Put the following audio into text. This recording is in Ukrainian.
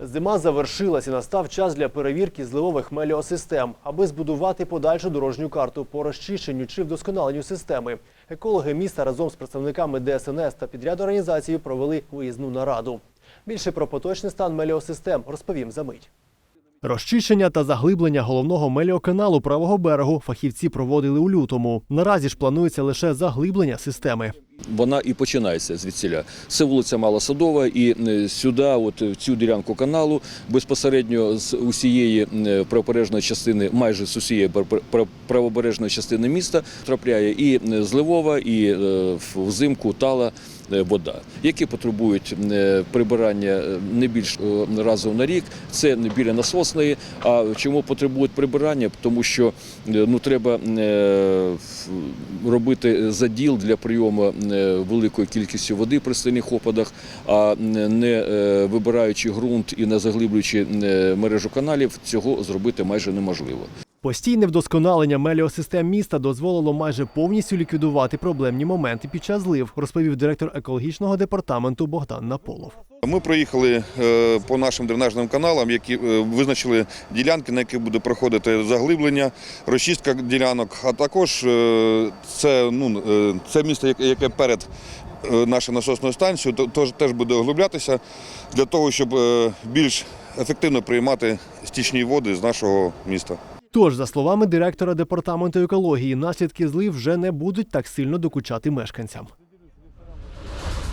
Зима завершилась і настав час для перевірки зливових меліосистем, аби збудувати подальшу дорожню карту по розчищенню чи вдосконаленню системи. Екологи міста разом з представниками ДСНС та підряд організації провели виїзну нараду. Більше про поточний стан меліосистем розповім за мить. Розчищення та заглиблення головного меліоканалу правого берегу фахівці проводили у лютому. Наразі ж планується лише заглиблення системи. Вона і починається звідсіля. Це вулиця Малосадова, і е, сюди, от в цю ділянку каналу, безпосередньо з усієї е, правобережної частини, майже з усієї пр- пр- правобережної частини міста трапляє і е, зливова, і взимку тала вода, які потребують е, прибирання е, не більш е, разу на рік. Це не біля насосної. А чому потребують прибирання? Тому що е, ну треба е, робити заділ для прийому е, великої кількості води при сильних опадах, а не е, вибираючи ґрунт і не заглиблюючи е, мережу каналів, цього зробити майже неможливо. Постійне вдосконалення меліосистем міста дозволило майже повністю ліквідувати проблемні моменти під час злив, розповів директор екологічного департаменту Богдан Наполов. Ми проїхали е, по нашим дренажним каналам, які е, визначили ділянки, на яких буде проходити заглиблення, розчистка ділянок. А також е, це, ну, це місто, яке- перед нашою насосною станцією, теж буде оглиблятися для того, щоб більш ефективно приймати стічні води з нашого міста. Тож, за словами директора департаменту екології, наслідки злив вже не будуть так сильно докучати мешканцям.